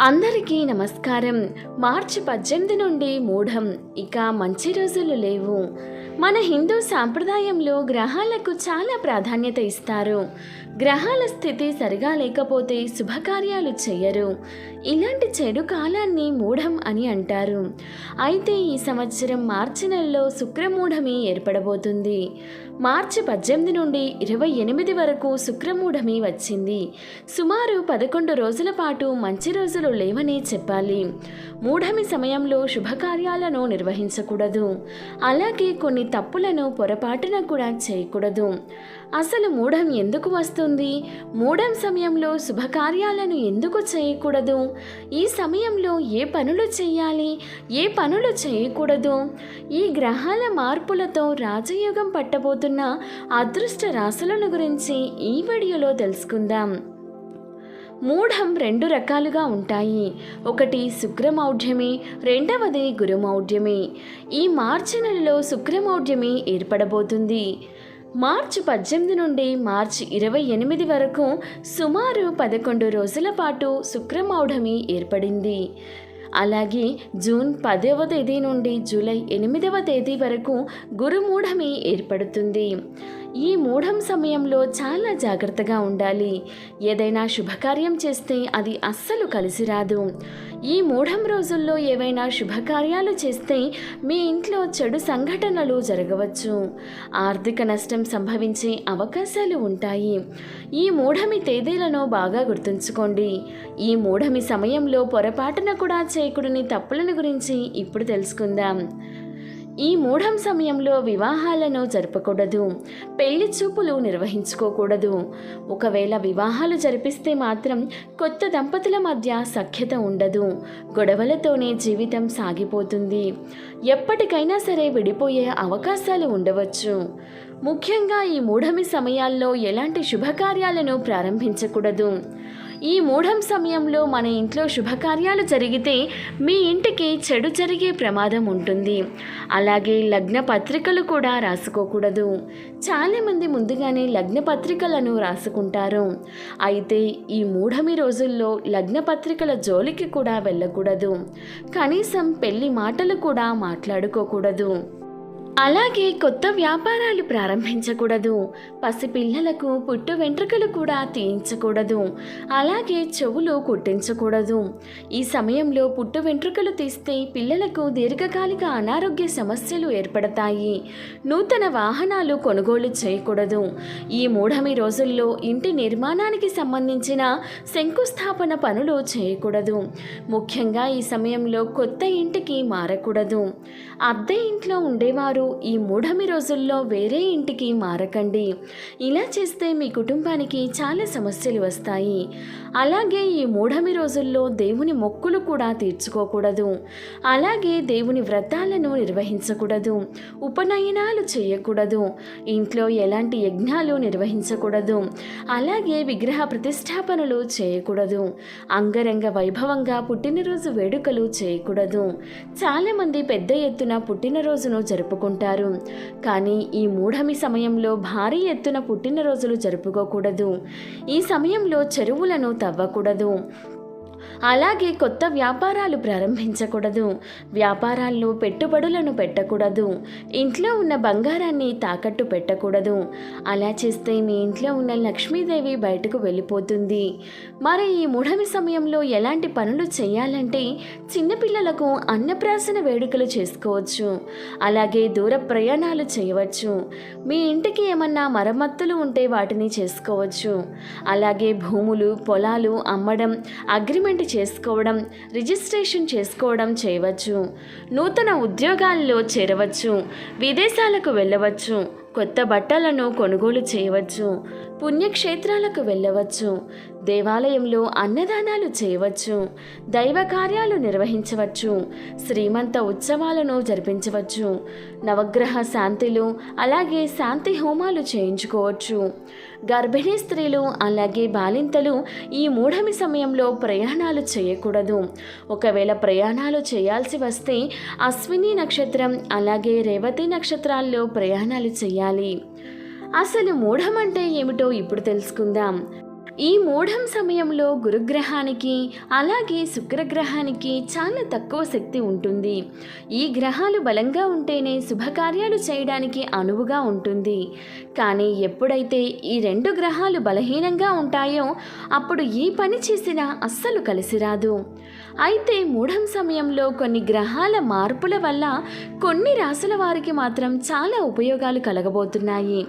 అందరికీ నమస్కారం. మార్చి పద్దెనిమిది నుండి మూఢం. ఇక మంచి రోజులు లేవు. మన హిందూ సాంప్రదాయంలో గ్రహాలకు చాలా ప్రాధాన్యత ఇస్తారు. గ్రహాల స్థితి సరిగా లేకపోతే శుభకార్యాలు చేయరు. ఇలాంటి చెడు కాలాన్ని మూఢం అని అంటారు. అయితే ఈ సంవత్సరం మార్చి నెలలో శుక్రమూఢమి ఏర్పడబోతుంది. మార్చి పద్దెనిమిది నుండి ఇరవై ఎనిమిది వరకు శుక్రమూఢమి వచ్చింది. సుమారు పదకొండు రోజుల పాటు మంచి రోజులు లేవని చెప్పాలి. మూఢమి సమయంలో శుభకార్యాలను నిర్వహించకూడదు. అలాగే కొన్ని తప్పులను పొరపాటున కూడా చేయకూడదు. అసలు మూఢం ఎందుకు వస్తుంది? మూఢం సమయంలో శుభకార్యాలను ఎందుకు చేయకూడదు? ఈ సమయంలో ఏ పనులు చేయాలి? ఏ పనులు చేయకూడదు? ఈ గ్రహాల మార్పులతో రాజయోగం రాబోతున్న అదృష్ట రాశులను గురించి ఈ వీడియోలో తెలుసుకుందాం. మూఢం రెండు రకాలుగా ఉంటాయి. ఒకటి శుక్రమౌఢ్యమి రెండవది గురుమౌఢ్యమి. ఈ మార్చి నెలలో శుక్రమౌఢ్యమి ఏర్పడబోతుంది. మార్చి పద్దెనిమిది నుండి మార్చి ఇరవై ఎనిమిది వరకు సుమారు పదకొండు రోజుల పాటు శుక్రమౌఢమి ఏర్పడింది. అలాగే జూన్ పదవ తేదీ నుండి జూలై ఎనిమిదవ తేదీ వరకు గురుమూఢమి ఏర్పడుతుంది. ఈ మూఢం సమయంలో చాలా జాగ్రత్తగా ఉండాలి. ఏదైనా శుభకార్యం చేస్తే అది అస్సలు కలిసి రాదు. ఈ మూఢం రోజుల్లో ఏవైనా శుభకార్యాలు చేస్తే మీ ఇంట్లో చెడు సంఘటనలు జరగవచ్చు. ఆర్థిక నష్టం సంభవించే అవకాశాలు ఉంటాయి. ఈ మూఢమి తేదీలను బాగా గుర్తుంచుకోండి. ఈ మూఢమి సమయంలో పొరపాటున కూడా చేయకూడని తప్పులను గురించి ఇప్పుడు తెలుసుకుందాం. ఈ మూఢం సమయంలో వివాహాలను జరపకూడదు. పెళ్ళి చూపులు నిర్వహించుకోకూడదు. ఒకవేళ వివాహాలు జరిపిస్తే మాత్రం కొత్త దంపతుల మధ్య సఖ్యత ఉండదు. గొడవలతోనే జీవితం సాగిపోతుంది. ఎప్పటికైనా సరే విడిపోయే అవకాశాలు ఉండవచ్చు. ముఖ్యంగా ఈ మూఢమి సమయాల్లో ఎలాంటి శుభకార్యాలను ప్రారంభించకూడదు. ఈ మూఢం సమయంలో మన ఇంట్లో శుభకార్యాలు జరిగితే మీ ఇంటికి చెడు జరిగే ప్రమాదం ఉంటుంది. అలాగే లగ్న పత్రికలు కూడా రాసుకోకూడదు. చాలామంది ముందుగానే లగ్న పత్రికలను రాసుకుంటారు. అయితే ఈ మూఢమి రోజుల్లో లగ్న పత్రికల జోలికి కూడా వెళ్ళకూడదు. కనీసం పెళ్ళి మాటలు కూడా మాట్లాడుకోకూడదు. అలాగే కొత్త వ్యాపారాలు ప్రారంభించకూడదు. పసిపిల్లలకు పుట్టు వెంట్రుకలు కూడా తీయించకూడదు. అలాగే చెవులు కుట్టించకూడదు. ఈ సమయంలో పుట్టు వెంట్రుకలు తీస్తే పిల్లలకు దీర్ఘకాలిక అనారోగ్య సమస్యలు ఏర్పడతాయి. నూతన వాహనాలు కొనుగోలు చేయకూడదు. ఈ మూఢమి రోజుల్లో ఇంటి నిర్మాణానికి సంబంధించిన శంకుస్థాపన పనులు చేయకూడదు. ముఖ్యంగా ఈ సమయంలో కొత్త ఇంటికి మారకూడదు. అద్దె ఇంట్లో ఉండేవారు ఈ మూఢమి రోజుల్లో వేరే ఇంటికి మారకండి. ఇలా చేస్తే మీ కుటుంబానికి చాలా సమస్యలు వస్తాయి. అలాగే ఈ మూఢమి రోజుల్లో దేవుని మొక్కులు కూడా తీర్చుకోకూడదు. అలాగే దేవుని వ్రతాలను నిర్వహించకూడదు. ఉపనయనాలు చేయకూడదు. ఇంట్లో ఎలాంటి యజ్ఞాలు నిర్వహించకూడదు. అలాగే విగ్రహ ప్రతిష్టాపనలు చేయకూడదు. అంగరంగ వైభవంగా పుట్టినరోజు వేడుకలు చేయకూడదు. చాలామంది పెద్ద ఎత్తున పుట్టినరోజును జరుపుకుంటారు. కానీ ఈ మూఢమి సమయంలో భారీ ఎత్తున పుట్టినరోజులు జరుపుకోకూడదు. ఈ సమయంలో చెరువులను తవ్వకూడదు. అలాగే కొత్త వ్యాపారాలు ప్రారంభించకూడదు. వ్యాపారాల్లో పెట్టుబడులను పెట్టకూడదు. ఇంట్లో ఉన్న బంగారాన్ని తాకట్టు పెట్టకూడదు. అలా చేస్తే మీ ఇంట్లో ఉన్న లక్ష్మీదేవి బయటకు వెళ్ళిపోతుంది. మరి ఈ మూఢమి సమయంలో ఎలాంటి పనులు చేయాలంటే చిన్నపిల్లలకు అన్నప్రాసన వేడుకలు చేసుకోవచ్చు. అలాగే దూర ప్రయాణాలు చేయవచ్చు. మీ ఇంటికి ఏమన్నా మరమ్మత్తులు ఉంటే వాటిని చేసుకోవచ్చు. అలాగే భూములు పొలాలు అమ్మడం అగ్రిమెంట్ చేసుకోవడం రిజిస్ట్రేషన్ చేసుకోవడం చేయవచ్చు. నూతన ఉద్యోగాల్లో చేరవచ్చు. విదేశాలకు వెళ్ళవచ్చు. కొత్త బట్టలను కొనుగోలు చేయవచ్చు పుణ్యక్షేత్రాలకు వెళ్ళవచ్చు దేవాలయంలో అన్నదానాలు చేయవచ్చు దైవ కార్యాలు నిర్వహించవచ్చు శ్రీమంత ఉత్సవాలను జరిపించవచ్చు నవగ్రహ శాంతిలు అలాగే శాంతి హోమాలు చేయించుకోవచ్చు. గర్భిణీ స్త్రీలు అలాగే బాలింతలు ఈ మూఢమి సమయంలో ప్రయాణాలు చేయకూడదు. ఒకవేళ ప్రయాణాలు చేయాల్సి వస్తే అశ్విని నక్షత్రం అలాగే రేవతి నక్షత్రాల్లో ప్రయాణాలు చేయాలి. అసలు మూఢం అంటే ఏమిటో ఇప్పుడు తెలుసుకుందాం. ఈ మూఢం సమయంలో గురుగ్రహానికి అలాగే శుక్రగ్రహానికి చాలా తక్కువ శక్తి ఉంటుంది. ఈ గ్రహాలు బలంగా ఉంటేనే శుభకార్యాలు చేయడానికి అనువుగా ఉంటుంది. కానీ ఎప్పుడైతే ఈ రెండు గ్రహాలు బలహీనంగా ఉంటాయో అప్పుడు ఈ పని చేసినా అస్సలు కలిసి రాదు. అయితే మూఢం సమయంలో కొన్ని గ్రహాల మార్పుల వల్ల కొన్ని రాసుల వారికి మాత్రం చాలా ఉపయోగాలు కలగబోతున్నాయి.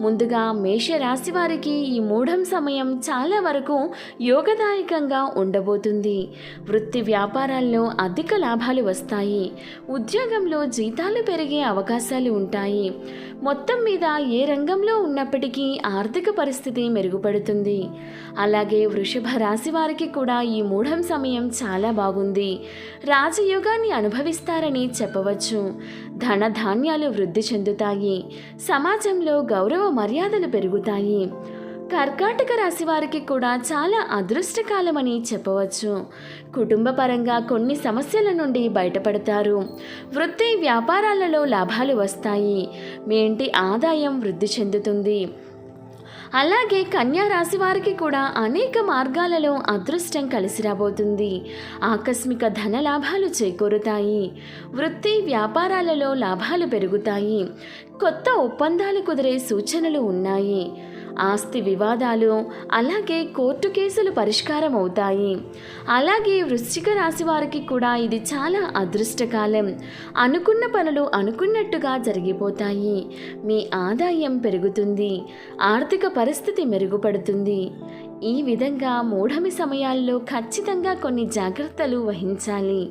ముందుగా మేషరాశి వారికి ఈ మూఢం సమయం చాలా వరకు యోగదాయకంగా ఉండబోతుంది. వృత్తి వ్యాపారాల్లో అధిక లాభాలు వస్తాయి. ఉద్యోగంలో జీతాలు పెరిగే అవకాశాలు ఉంటాయి. మొత్తం మీద ఏ రంగంలో ఉన్నప్పటికీ ఆర్థిక పరిస్థితి మెరుగుపడుతుంది. అలాగే వృషభ రాశి వారికి కూడా ఈ మూఢం సమయం చాలా బాగుంది. రాజయోగాన్ని అనుభవిస్తారని చెప్పవచ్చు. ధన ధాన్యాలు వృద్ధి చెందుతాయి. సమాజంలో గౌరవ మర్యాదలు పెరుగుతాయి. కర్కాటక రాశి వారికి కూడా చాలా అదృష్టకాలమని చెప్పవచ్చు. కుటుంబ పరంగా కొన్ని సమస్యల నుండి బయటపడతారు. వృత్తి వ్యాపారాలలో లాభాలు వస్తాయి. మీ ఇంటి ఆదాయం వృద్ధి చెందుతుంది. అలాగే కన్యా రాశి వారికి కూడా అనేక మార్గాలలో అదృష్టం కలిసి రాబోతుంది. ఆకస్మిక ధన లాభాలు చేకూరుతాయి. వృత్తి వ్యాపారాలలో లాభాలు పెరుగుతాయి. కొత్త ఒప్పందాలు కుదిరే సూచనలు ఉన్నాయి. ఆస్తి వివాదాలు అలాగే కోర్టు కేసులు పరిష్కారం అవుతాయి అలాగే వృశ్చిక రాశి వారికి కూడా ఇది చాలా అదృష్టకాలం. అనుకున్న పనులు అనుకున్నట్టుగా జరిగిపోతాయి. మీ ఆదాయం పెరుగుతుంది. ఆర్థిక పరిస్థితి మెరుగుపడుతుంది. ఈ విధంగా మూఢమి సమయాల్లో ఖచ్చితంగా కొన్ని జాగ్రత్తలు వహించాలి.